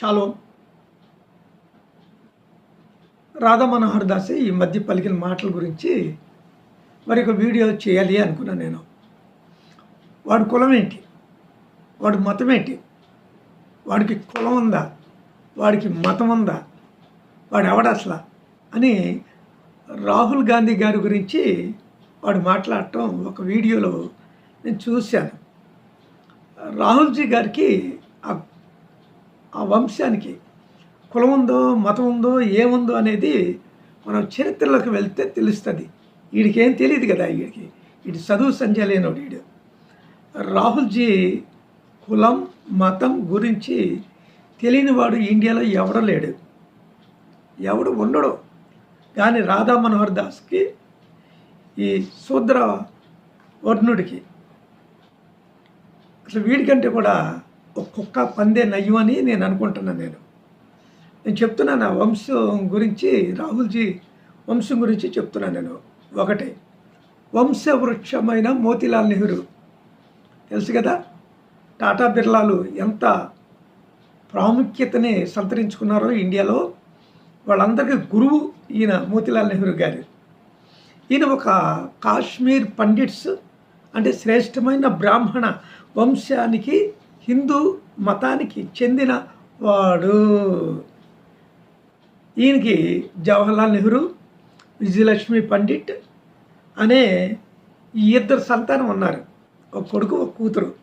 Shallow. Radha Manohar Das ఈ మధ్య పలికిన మాటల గురించి మరి ఒక వీడియో చేయాలి అనుకున్నాను నేను. వాడి కులం ఏంటి? వాడి మతం ఏంటి? వాడికి కులం ఉందా? వాడికి మతం ఉందా? వాడు ఎవడు అని రాహుల్ గాంధీ గారి గురించి వాడు మాట్లాడటం ఒక వీడియోలో నేను చూశాను. రాహుల్జీ గారికి ఆ ఆ వంశానికి కులం ఉందో మతం ఉందో ఏముందో అనేది మనం చరిత్రలోకి వెళ్తే తెలుస్తుంది. వీడికేం తెలియదు కదా వీడికి వీడి చదువు సంధ్య లేనోడు వీడు రాహుల్జీ కులం మతం గురించి తెలియనివాడు ఇండియాలో ఎవడో లేడు. ఎవడు ఉండడు. కానీ రాధా మనోహర్ దాస్కి ఈ శూద్ర వర్ణుడికి అసలు వీడికంటే కూడా కుక్క పందే నయ్యమని నేను అనుకుంటున్నాను నేను. నేను చెప్తున్నాను ఆ వంశం గురించి రాహుల్జీ వంశం గురించి చెప్తున్నాను నేను ఒకటే. వంశవృక్షమైన మోతీలాల్ నెహ్రూ తెలుసు కదా? టాటా బిర్లాలు ఎంత ప్రాముఖ్యతని సంతరించుకున్నారో ఇండియాలో. వాళ్ళందరికీ గురువు ఈయన మోతీలాల్ నెహ్రూ గారు. ఈయన ఒక కాశ్మీర్ పండిట్స్ అంటే శ్రేష్టమైన బ్రాహ్మణ వంశానికి హిందూ మతానికి చెందిన వాడు ఈయనకి జవహర్లాల్ నెహ్రూ విజయలక్ష్మి పండిట్ అనే ఈ ఇద్దరు సంతానం ఉన్నారు. ఒక కొడుకు ఒక కూతురు.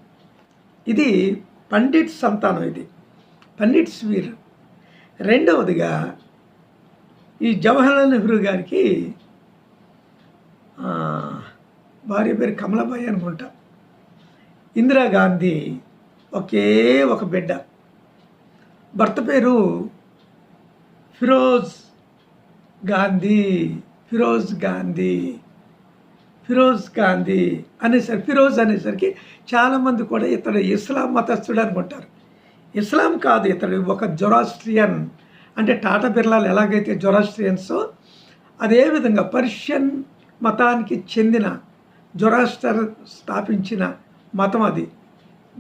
ఇది పండిట్ సంతానం ఇది. పండిట్స్ వీరు రెండవదిగా ఈ జవహర్లాల్ నెహ్రూ గారికి భార్య పేరు కమలాబాయి అనుకుంటా. ఇందిరాగాంధీ ఒకే ఒక బిడ్డ. భర్త పేరు ఫిరోజ్ గాంధీ ఫిరోజ్ గాంధీ ఫిరోజ్ గాంధీ అనేసరికి ఫిరోజ్ అనేసరికి చాలామంది కూడా ఇతడు ఇస్లాం మతస్థుడు అనుకుంటారు. ఇస్లాం కాదు ఇతడు ఒక జొరాస్ట్రియన్. అంటే టాటా బిర్లాలు ఎలాగైతే జొరాస్ట్రియన్సో అదేవిధంగా పర్షియన్ మతానికి చెందిన జొరాస్టర్ స్థాపించిన మతం అది.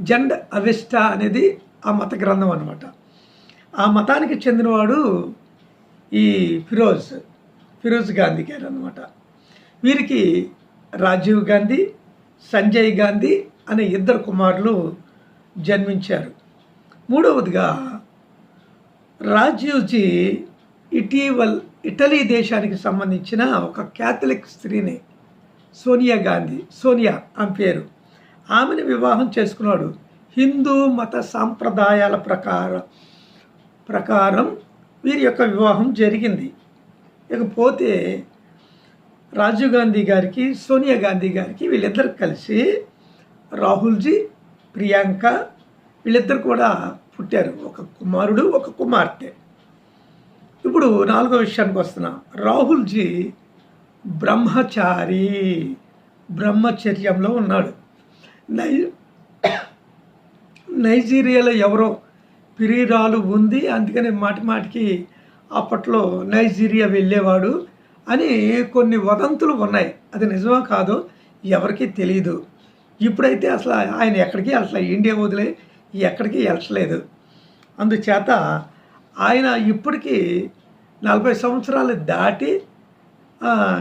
జండ్ అవెస్టా అనేది ఆ మత గ్రంథం అనమాట ఆ మతానికి చెందినవాడు ఈ ఫిరోజ్ ఫిరోజ్ గాంధీ గారు అనమాట వీరికి రాజీవ్ గాంధీ సంజయ్ గాంధీ అనే ఇద్దరు కుమారులు జన్మించారు. మూడవదిగా రాజీవ్జీ ఇటీవల్ ఇటలీ దేశానికి సంబంధించిన ఒక క్యాథలిక్ స్త్రీని సోనియా గాంధీ సోనియా ఆమె పేరు. ఆమెను వివాహం చేసుకున్నాడు. హిందూ మత సాంప్రదాయాల ప్రకారం ప్రకారం వీరి యొక్క వివాహం జరిగింది. ఇకపోతే రాజీవ్ గాంధీ గారికి సోనియా గాంధీ గారికి వీళ్ళిద్దరు కలిసి రాహుల్జీ ప్రియాంక వీళ్ళిద్దరు కూడా పుట్టారు. ఒక కుమారుడు ఒక కుమార్తె. ఇప్పుడు నాలుగో విషయానికి వస్తున్నా. రాహుల్జీ బ్రహ్మచారి బ్రహ్మచర్యంలో ఉన్నాడు. నై నైజీరియాలో ఎవరో పిరిరాలు ఉంది. అందుకని మాటి మాటికి అప్పట్లో నైజీరియా వెళ్ళేవాడు అని కొన్ని వదంతులు ఉన్నాయి. అది నిజమో కాదో ఎవరికీ తెలియదు ఇప్పుడైతే అసలు ఆయన ఎక్కడికి అసలు ఇండియా వదిలే ఎక్కడికి వెళ్ళట్లేదు. అందుచేత ఆయన ఇప్పటికీ నలభై సంవత్సరాలు దాటి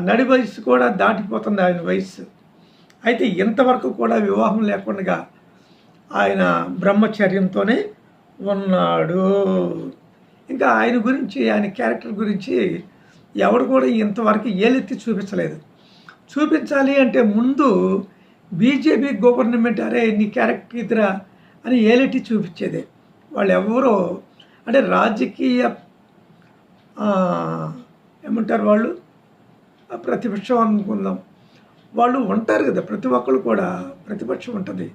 నడి వయసు కూడా దాటిపోతుంది ఆయన వయసు అయితే ఇంతవరకు కూడా వివాహం లేకుండా ఆయన బ్రహ్మచర్యంతోనే ఉన్నాడు. ఇంకా ఆయన గురించి ఆయన క్యారెక్టర్ గురించి ఎవడు కూడా ఇంతవరకు ఏలెత్తి చూపించలేదు. చూపించాలి అంటే ముందు బీజేపీ గవర్నమెంట్ అరే నీ క్యారెక్టర్ ఇద్దరా అని ఏలెత్తి చూపించేదే. వాళ్ళు ఎవరో అంటే రాజకీయ ఏమంటారు వాళ్ళు? ప్రతిపక్షం అనుకుందాం. వాళ్ళు ఉంటారు కదా ప్రతి ఒక్కరు కూడా ప్రతిపక్షం ఉంటుంది.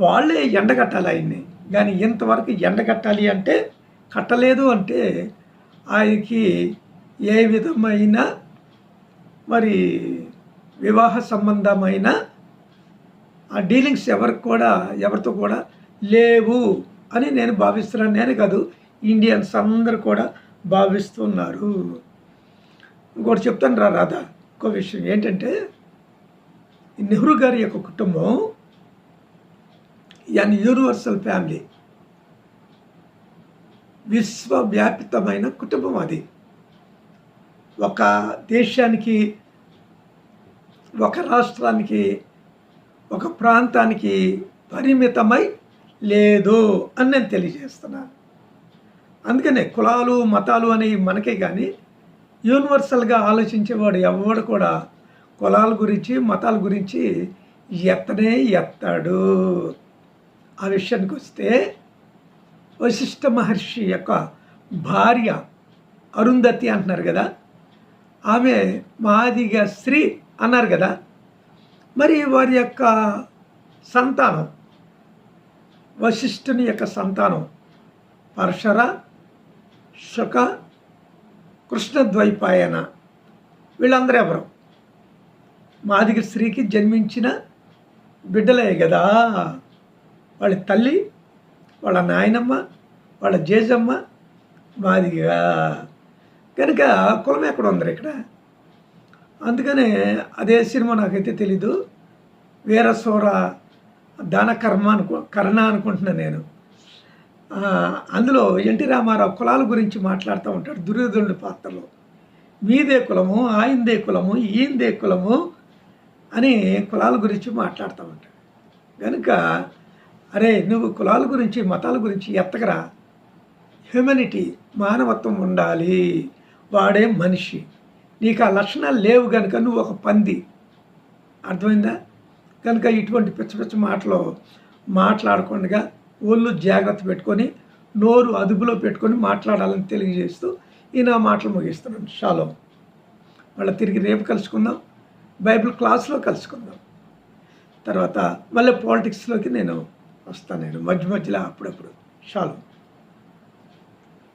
వాళ్ళే ఎండగట్టాలి ఆయన్ని. కానీ ఇంతవరకు ఎండగట్టాలి అంటే కట్టలేదు అంటే ఆయనకి ఏ విధమైన మరి వివాహ సంబంధమైన ఆ డీలింగ్స్ ఎవరికి కూడా ఎవరితో కూడా లేవు అని నేను భావిస్తున్నాను. నేను కాదు ఇండియన్స్ అందరూ కూడా భావిస్తున్నారు. ఇంకోటి చెప్తాను రా రాధా. ఇంకో విషయం ఏంటంటే నెహ్రూ గారి యొక్క కుటుంబం అన్ యూనివర్సల్ ఫ్యామిలీ విశ్వవ్యాపితమైన కుటుంబం అది. ఒక దేశానికి ఒక రాష్ట్రానికి ఒక ప్రాంతానికి పరిమితమై లేదు అని నేను తెలియజేస్తున్నాను. అందుకనే కులాలు మతాలు అనేవి మనకే కానీ యూనివర్సల్గా ఆలోచించేవాడు ఎవడు కూడా కులాల గురించి మతాల గురించి ఎత్తనే ఎత్తాడు. ఆ విషయానికి వస్తే వశిష్ఠ మహర్షి యొక్క భార్య అరుంధతి అంటున్నారు కదా. ఆమె మాదిగా స్త్రీ అన్నారు కదా. మరి వారి యొక్క సంతానం వశిష్ఠుని యొక్క సంతానం పరశర శుక కృష్ణద్వైపాయన. వీళ్ళందరూ ఎవరు? మాదిగ స్త్రీకి జన్మించిన బిడ్డలే కదా వాళ్ళ తల్లి వాళ్ళ నాయనమ్మ వాళ్ళ జేజమ్మ మాదిగా. కనుక కులం ఎక్కడ ఉంది ఇక్కడ? అందుకనే అదే సినిమా నాకైతే తెలీదు. వీరసూర దాన కర్మ అనుకో కర్ణ అనుకుంటున్నాను నేను. అందులో ఎన్టీ రామారావు కులాల గురించి మాట్లాడుతూ ఉంటాడు దుర్యోధనుడి పాత్రలో. మీదే కులము ఆయిందే కులము ఈయందే కులము అని కులాల గురించి మాట్లాడుతూ ఉంటాడు. కనుక అరే నువ్వు కులాల గురించి మతాల గురించి ఎత్తకరా హ్యూమనిటీ మానవత్వం ఉండాలి. వాడే మనిషి. నీకు ఆ లక్షణాలు లేవు కనుక నువ్వు ఒక పంది. అర్థమైందా? కనుక ఇటువంటి పిచ్చ పిచ్చ మాటలు మాట్లాడకుండా ఒళ్ళు జాగ్రత్త పెట్టుకొని నోరు అదుపులో పెట్టుకొని మాట్లాడాలని తెలియజేస్తూ ఈ నా మాటలు ముగిస్తున్నాను. షాలో. మళ్ళీ తిరిగి రేపు కలుసుకుందాం. బైబిల్ క్లాస్లో కలుసుకుందాం. తర్వాత మళ్ళీ పాలిటిక్స్లోకి నేను వస్తాను నేను. మధ్య మధ్యలో అప్పుడప్పుడు. షాలో.